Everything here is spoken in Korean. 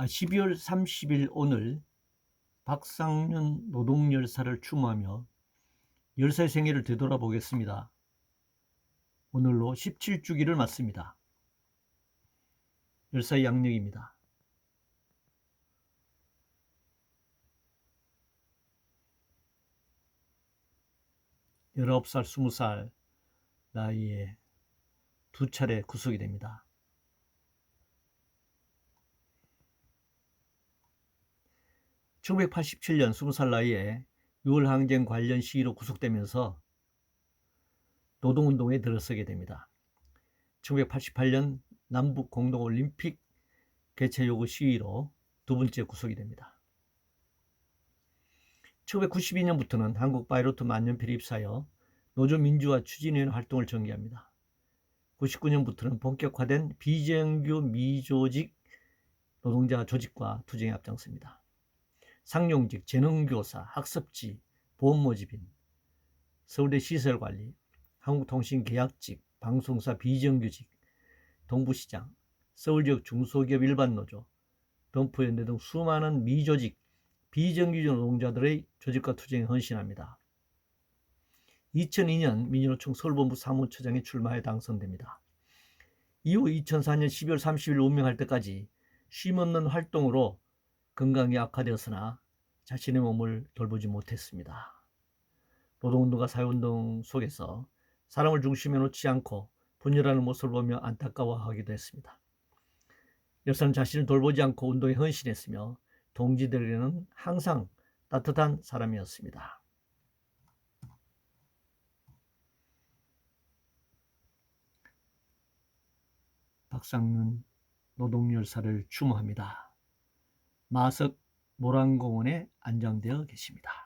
아, 12월 30일 오늘 박상윤 노동열사를 추모하며 열사의 생애를 되돌아보겠습니다. 오늘로 17주기를 맞습니다. 열사의 양력입니다. 19살, 20살 나이에 두 차례 구속이 됩니다. (1987년) 20살 나이에 6월 항쟁 관련 시위로 구속되면서 노동운동에 들어서게 됩니다. 1988년 남북 공동올림픽 개최 요구 시위로 두 번째 구속이 됩니다. 1992년부터는 한국 바이로트 만년필에 입사하여 노조 민주화 추진위원 활동을 전개합니다. 99년부터는 본격화된 비정규 미조직 노동자 조직과 투쟁에 앞장섭니다. 상용직, 재능교사, 학습지, 보험모집인, 서울대 시설관리, 한국통신계약직, 방송사 비정규직, 동부시장, 서울지역 중소기업 일반노조, 덤프연대 등 수많은 미조직, 비정규직 노동자들의 조직과 투쟁에 헌신합니다. 2002년 민주노총 서울본부 사무처장에 출마해 당선됩니다. 이후 2004년 12월 30일 운명할 때까지 쉼없는 활동으로 건강이 악화되었으나 자신의 몸을 돌보지 못했습니다. 노동운동과 사회운동 속에서 사람을 중심에 놓지 않고 분열하는 모습을 보며 안타까워하기도 했습니다. 여사는 자신을 돌보지 않고 운동에 헌신했으며 동지들에게는 항상 따뜻한 사람이었습니다. 박상윤 노동열사를 추모합니다. 마석 모란공원에 안장되어 계십니다.